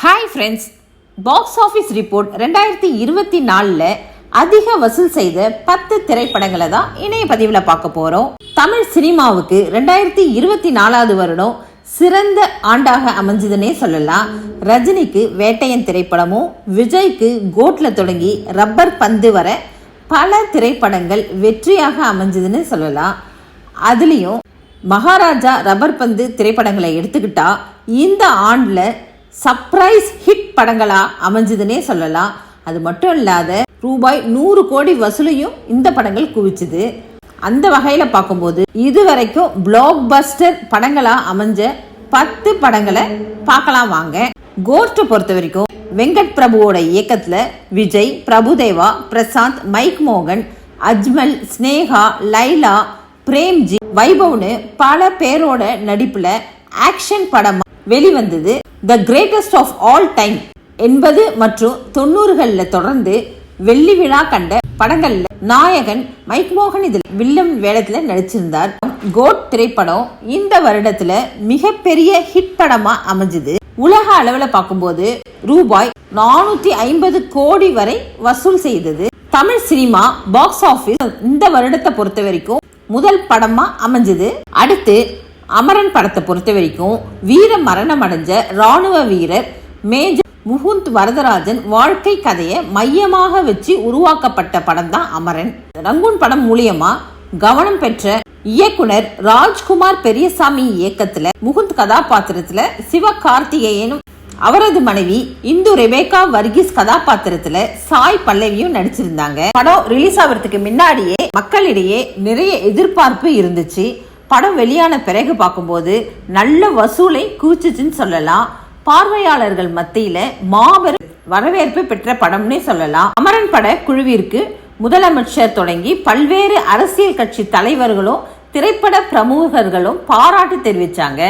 Hi friends box office report ரெண்டாயிரத்தி இருபத்தி நாலில் அதிக வசூல் செய்த பத்து திரைப்படங்களை தான் இணைய பதிவில் பார்க்க போகிறோம் தமிழ் சினிமாவுக்கு ரெண்டாயிரத்தி இருபத்தி நாலாவது வருடம் சிறந்த ஆண்டாக அமைஞ்சதுன்னே சொல்லலாம். ரஜினிக்கு வேட்டையன் திரைப்படமும் விஜய்க்கு கோட்ல தொடங்கி ரப்பர் பந்து வர பல திரைப்படங்கள் வெற்றியாக அமைஞ்சதுன்னு சொல்லலாம். அதுலேயும் மகாராஜா ரப்பர் பந்து திரைப்படங்களை எடுத்துக்கிட்டா இந்த ஆண்டில் சர்ப்ரைஸ் ஹிட் படங்களாக அமைஞ்சதுன்னே சொல்லலாம். அது மட்டும் இல்லாத ரூபாய் நூறு கோடி வசூலையும் இந்த படங்கள் குவிச்சுது. அந்த வகையில் பார்க்கும்போது இதுவரைக்கும் பிளாக் பஸ்டர் படங்களாக அமைஞ்ச பத்து படங்களை பார்க்கலாம் வாங்க. கோஸ்ட்டை பொறுத்த வரைக்கும் வெங்கட் பிரபுவோட இயக்கத்தில் விஜய் பிரபுதேவா பிரசாந்த் மைக் மோகன் அஜ்மல் ஸ்னேகா லைலா பிரேம்ஜி வைபவ்னு பல பேரோட நடிப்பில் ஆக்ஷன் படம் வெளிவந்தது. The greatest of all time எண்பது மற்றும் தொண்ணூறுகளில் தொடர்ந்து வெள்ளி விழா கண்ட படங்கள்ல நாயகன் மைக் மோகன் இதில் வில்லம் வேடத்துல நடிச்சிருந்தார். கோட் திரைப்படம் இந்த வருடத்துல மிகப்பெரிய ஹிட் படமா அமைஞ்சது. உலக அளவுல பார்க்கும்போது ரூபாய் நானூத்தி ஐம்பது கோடி வரை வசூல் செய்தது. தமிழ் சினிமா பாக்ஸ் ஆபீஸ் இந்த வருடத்தை பொறுத்த வரைக்கும் முதல் படமா அமைஞ்சது. அடுத்து அமரன் படத்தை பொறுத்த வரைக்கும் வீர மரணம் அடைஞ்ச ராணுவ வீரர் மேஜர் முகுந்த் வரதராஜன் வாழ்க்கை கதையை மையமாக வச்சு உருவாக்கப்பட்ட படம் தான் அமரன். ரங்கூன் படம் மூலியமா கவனம் பெற்ற இயக்குனர் ராஜ்குமார் பெரியசாமி இயக்கத்துல முகுந்த் கதாபாத்திரத்துல சிவ கார்த்திகேயனும் அவரது மனைவி இந்து ரெபேகா வர்கீஸ் கதாபாத்திரத்துல சாய் பல்லவியும் நடிச்சிருந்தாங்க. படம் ரிலீஸ் ஆகிறதுக்கு முன்னாடியே மக்களிடையே நிறைய எதிர்பார்ப்பு இருந்துச்சு. படம் வெளியான பிறகு பார்க்கும்போது நல்ல வசூலை கூச்சிச்சுன்னு சொல்லலாம். பார்வையாளர்கள் மத்தியில மாபெரும் வரவேற்பு பெற்ற படம்னே சொல்லலாம். அமரன் பட குழுவிற்கு முதலமைச்சர் தொடங்கி பல்வேறு அரசியல் கட்சி தலைவர்களும் திரைப்பட பிரமுகர்களும் பாராட்டு தெரிவிச்சாங்க.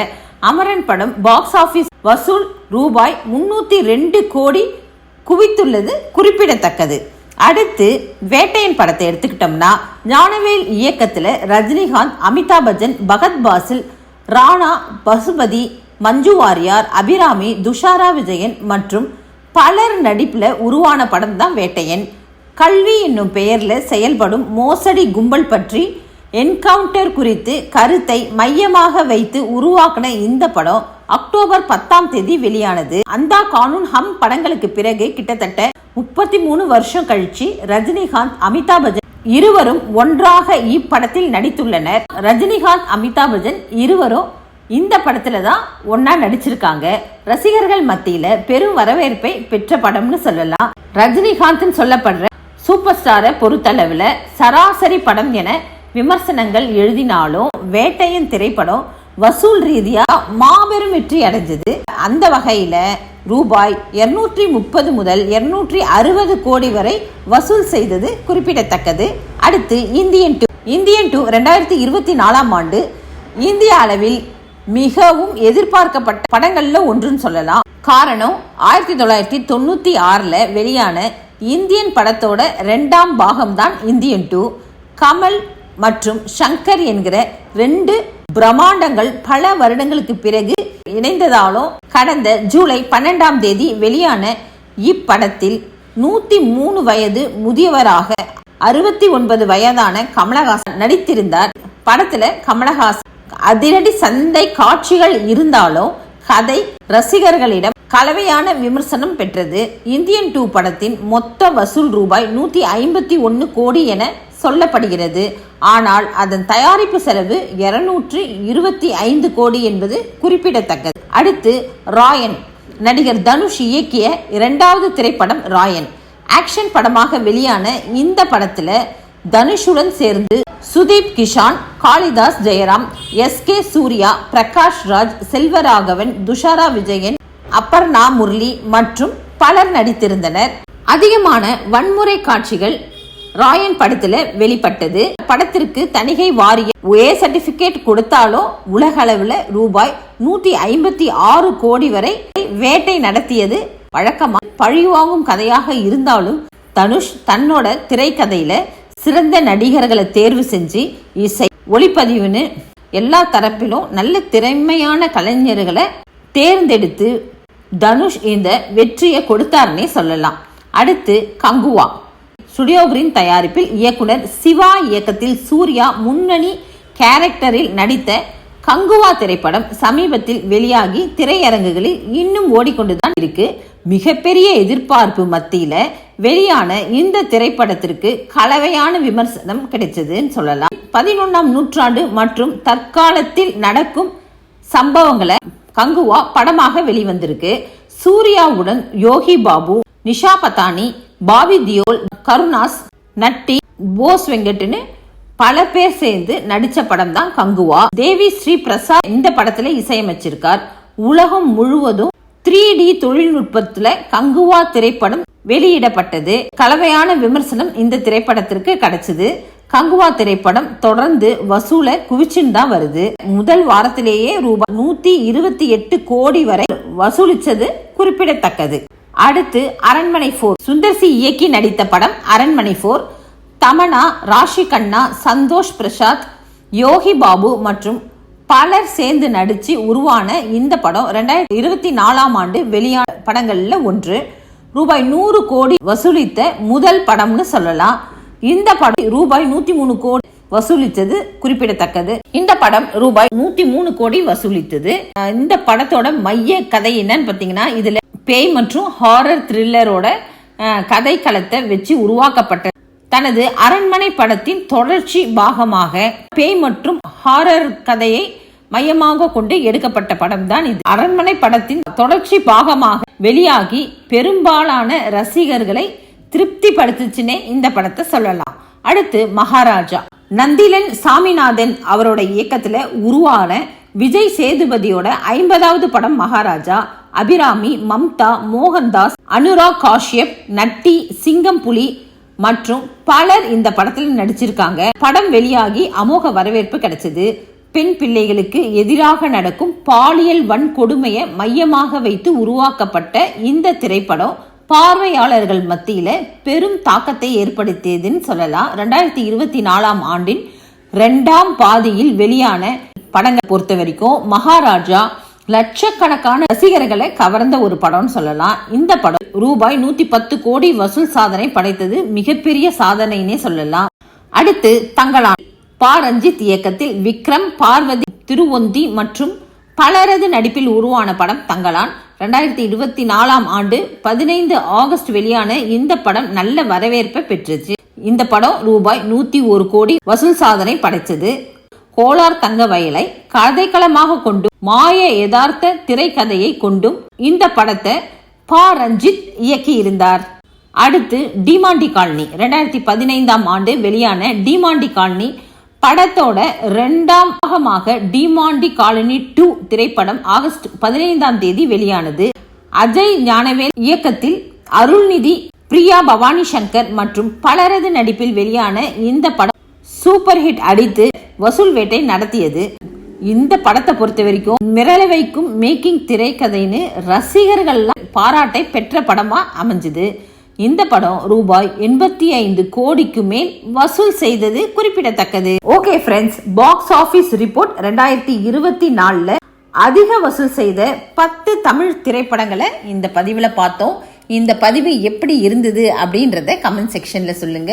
அமரன் படம் பாக்ஸ் ஆஃபீஸ் வசூல் ரூபாய் முன்னூத்தி ரெண்டு கோடி குவித்துள்ளது குறிப்பிடத்தக்கது. அடுத்து வேட்டையன் படத்தை எடுத்துக்கிட்டோம்னா ஞானவேல் இயக்கத்தில் ரஜினிகாந்த் அமிதாப் பச்சன் பகத் பாசில் ராணா பசுபதி மஞ்சு வாரியார் அபிராமி துஷாரா விஜயன் மற்றும் பலர் நடிப்பில் உருவான படம் தான் வேட்டையன். கல்வி என்னும் பெயரில் செயல்படும் மோசடி கும்பல் பற்றி என்கவுண்டர் குறித்து கருத்தை மையமாக வைத்து உருவாக்கின இந்த படம் அக்டோபர் பத்தாம் தேதி வெளியானது. அந்த கானூன் ஹம் படங்களுக்கு பிறகு கிட்டத்தட்ட முப்பத்தி மூணு வருஷம் கழிச்சு ரஜினிகாந்த் அமிதாப் பச்சன் இருவரும் ஒன்றாக இப்படத்தில் நடித்துள்ளனர். ரஜினிகாந்த் அமிதாப் பச்சன் இருவரும் இந்த படத்துல தான் ஒன்னா நடிச்சிருக்காங்க. ரசிகர்கள் மத்தியில பெரும் வரவேற்பை பெற்ற படம்னு சொல்லலாம். ரஜினிகாந்த்னு சொல்லப்படுற சூப்பர் ஸ்டாரை பொறுத்தளவுல சராசரி படம் என விமர்சனங்கள் எழுதினாலும் வேட்டையன் திரைப்படம் வசூல் ரீதியா மாபெரும் வெற்றி அடைஞ்சது. அந்த வகையில ரூபாய் இருநூற்றி முப்பது முதல் இருநூற்றி அறுபது கோடி வரை வசூல் செய்தது குறிப்பிடத்தக்கது. அடுத்து இந்தியன் டூ இந்தியன் டூ ரெண்டாயிரத்தி இருபத்தி நாலாம் ஆண்டு இந்திய அளவில் மிகவும் எதிர்பார்க்கப்பட்ட படங்களில் ஒன்றுன்னு சொல்லலாம். காரணம் ஆயிரத்தி தொள்ளாயிரத்தி தொண்ணூற்றி ஆறில் வெளியான இந்தியன் படத்தோட ரெண்டாம் பாகம் தான் இந்தியன் டூ. கமல் மற்றும் ஷங்கர் என்கிற ரெண்டு பிரம்மாண்டங்கள் பல வருடங்களுக்கு பிறகு இணைந்ததாலும் கடந்த ஜூலை பன்னெண்டாம் தேதி வெளியான இப்படத்தில் நூத்தி மூணு வயது முதியவராக அறுபத்தி ஒன்பது வயதான கமலஹாசன் நடித்திருந்தார். படத்துல கமலஹாசன் அதிரடி சந்தை காட்சிகள் இருந்தாலும் கதை ரசிகர்களிடம் கலவையான விமர்சனம் பெற்றது. இந்தியன் டூ படத்தின் மொத்த வசூல் ரூபாய் நூத்தி ஐம்பத்தி ஒன்னு கோடி என சொல்லப்படுகிறது. ஆனால் அதன் தயாரிப்பு செலவு இருநூற்றி இருபத்தி ஐந்து கோடி என்பது குறிப்பிடத்தக்கது. அடுத்து ராயன். நடிகர் தனுஷ் இயக்கிய இரண்டாவது திரைப்படம் ராயன். ஆக்ஷன் படமாக வெளியான இந்த படத்துல தனுஷுடன் சேர்ந்து சுதீப் கிஷான் காளிதாஸ் ஜெயராம் எஸ் கே சூர்யா பிரகாஷ் ராஜ் செல்வராகவன் துஷாரா விஜயன் அப்பர்ணா முரளி மற்றும் பலர் நடித்திருந்தனர். அதிகமான வன்முறை காட்சிகள் ராயன் படத்துல வெளிப்பட்டது. படத்திற்கு தணிகை வாரிய ஏ சர்டிபிகேட் கொடுத்தாலும் உலக அளவுல ரூபாய் நூத்தி ஐம்பத்தி ஆறு கோடி வரை வேட்டை நடத்தியது. வழக்கமா பழிவாங்கும் கதையாக இருந்தாலும் தனுஷ் தன்னோட திரைக்கதையில சிறந்த நடிகர்களை தேர்வு செஞ்சு இசை ஒளிப்பதிவுன்னு எல்லா தரப்பிலும் நல்ல திறமையான கலைஞர்களை தேர்ந்தெடுத்து தனுஷ் இந்த வெற்றியை கொடுத்தாருன்னே சொல்லலாம். அடுத்து கங்குவா. ஸ்டுடியோ கிரீன் தயாரிப்பில் இயக்குனர் சிவா இயக்கத்தில் சூர்யா முன்னணி கேரக்டரில் நடித்த கங்குவா திரைப்படம் சமீபத்தில் வெளியாகி திரையரங்குகளில் இன்னும் ஓடிக்கொண்டுதான் இருக்கு. மிகப்பெரிய எதிர்பார்ப்பு மத்தியில வெளியான இந்த திரைப்படத்திற்கு கலவையான விமர்சனம் கிடைச்சதுன்னு சொல்லலாம். பதினொன்றாம் நூற்றாண்டு மற்றும் தற்காலத்தில் நடக்கும் சம்பவங்களை கங்குவா படமாக வெளிவந்திருக்கு. சூர்யாவுடன் யோகி பாபு நிஷா பத்தானி பாபி தியோல் கருணாஸ் நட்டி போஸ் வெங்கட்னு பல பேர் சேர்ந்து நடிச்ச படம் தான் கங்குவா. தேவி ஸ்ரீ பிரசாத் இந்த படத்துல இசையமைச்சிருக்கார். உலகம் முழுவதும் த்ரீ டி தொழில்நுட்பத்துல கங்குவா திரைப்படம் வெளியிடப்பட்டது. கலவையான விமர்சனம் இந்த திரைப்படத்திற்கு கிடைச்சது. கங்குவா திரைப்படம் தொடர்ந்து வசூல குவிச்சுன்னு தான் வருது. முதல் வாரத்திலேயே ரூபாய் நூத்தி இருபத்தி எட்டு கோடி வரை வசூலிச்சது குறிப்பிடத்தக்கது. அடுத்து அரண்மனை போர் சுந்தர்சி இயக்கி நடித்த படம் அரண்மனை போர் தமனா ராஷி கண்ணா சந்தோஷ் பிரசாத் யோகி பாபு மற்றும் பலர் சேர்ந்து நடித்து உருவான இந்த படம் ரெண்டாயிரத்தி இருபத்தி நாலாம் ஆண்டு வெளியான படங்களில் ஒன்று. ரூபாய் நூறு கோடி வசூலித்த முதல் படம்னு சொல்லலாம். இந்த படம் ரூபாய் நூத்தி மூணு கோடி வசூலித்தது குறிப்பிடத்தக்கது. இந்த படம் ரூபாய் நூத்தி மூணு கோடி வசூலித்தது. இந்த படத்தோட மைய கதை என்னன்னு பாத்தீங்கன்னா இதுல பேய் மற்றும் ஹாரர் த்ரில்லரோட கதைக்களத்தை கதை களத்தை வச்சு உருவாக்கப்பட்ட தனது அரண்மனை படத்தின் தொடர்ச்சி பாகமாக பேய் மற்றும் ஹாரர் கதையை மையமாக கொண்டு எடுக்கப்பட்ட படம் தான் இது. அரண்மனை படத்தின் தொடர்ச்சி பாகமாக வெளியாகி பெரும்பாலான ரசிகர்களை திருப்திப்படுத்துச்சுன்னே இந்த படத்தை சொல்லலாம். அடுத்து மகாராஜா. நந்திலன் சாமிநாதன் அவரோட இயக்கத்துல உருவான விஜய் சேதுபதியோட ஐம்பதாவது படம் மகாராஜா. அபிராமி மம்தா மோகன்தாஸ் அனுராக் காஷ்யப் நட்டி சிங்கம் புலி மற்றும் பலர் இந்த படத்தில் நடிச்சிருக்காங்க. படம் வெளியாகி அமோக வரவேற்பு கிடைச்சது. பெண் பிள்ளைகளுக்கு எதிராக நடக்கும் பாலியல் வன்கொடுமையை மையமாக வைத்து உருவாக்கப்பட்ட இந்த திரைப்படம் பார்வையாளர்கள் மத்தியில பெரும் தாக்கத்தை ஏற்படுத்தியதுன்னு சொல்லலாம். ரெண்டாயிரத்தி இருபத்தி நாலாம் ஆண்டின் ரெண்டாம் பாதியில் வெளியான படங்களை பொறுத்த வரைக்கும் மகாராஜா லட்சக்கணக்கான ரசிகர்களை கவர்ந்த ஒரு படம்னு சொல்லலாம். இந்த படம் ரூபாய் நூத்தி பத்து கோடி வசூல் சாதனை படைத்தது மிகப்பெரிய சாதனைன்னே சொல்லலாம். அடுத்து தங்களான் பா. ரஞ்சித் இயக்கத்தில் விக்ரம் பார்வதி திருவொந்தி மற்றும் பலரது நடிப்பில் உருவான படம் தங்களான் ரெண்டாயிரத்தி இருபத்தி நாலாம் ஆண்டு பதினைந்து ஆகஸ்ட் வெளியான இந்த படம் நல்ல வரவேற்பை பெற்றுச்சு. இந்த படம் ரூபாய் நூத்தி ஒரு கோடி வசூல் சாதனை படைச்சது. கோலார் தங்க வயலை கதைக்களமாக கொண்டும் மாய யதார்த்த திரைக்கதையை கொண்டும் இந்த படத்தை பா. ரஞ்சித் இயக்கியிருந்தார். அடுத்து டிமாண்டி காலனி. ரெண்டாயிரத்தி பதினைந்தாம் ஆண்டு வெளியான டிமாண்டி காலனி படத்தோட ரெண்டாம் பாகமாக டிமாண்டி காலனி டூ திரைப்படம் ஆகஸ்ட் பதினைந்தாம் தேதி வெளியானது. அஜய் ஞானவேல் இயக்கத்தில் அருள்நிதி பிரியா பவானி சங்கர் மற்றும் பலரது நடிப்பில் வெளியான இந்த படம் சூப்பர் ஹிட் அடித்து வசூல் வேட்டை நடத்தியது. இந்த படத்தை பொறுத்த வரைக்கும் மிரள வைக்கும் மேக்கிங் திரைக்கதைன்னு ரசிகர்கள் பாராட்டை பெற்ற படமா அமைஞ்சது. இந்த படம் ரூபாய் எண்பத்தி ஐந்து கோடிக்கு மேல் வசூல் செய்தது குறிப்பிடத்தக்கது. Okay friends box office report ரெண்டாயிரத்தி இருபத்தி நாலுல அதிக வசூல் செய்த பத்து தமிழ் திரைப்படங்களை இந்த பதிவில் பார்த்தோம். இந்த பதிவு எப்படி இருந்தது அப்படின்றத கமெண்ட் செக்ஷன்ல சொல்லுங்க.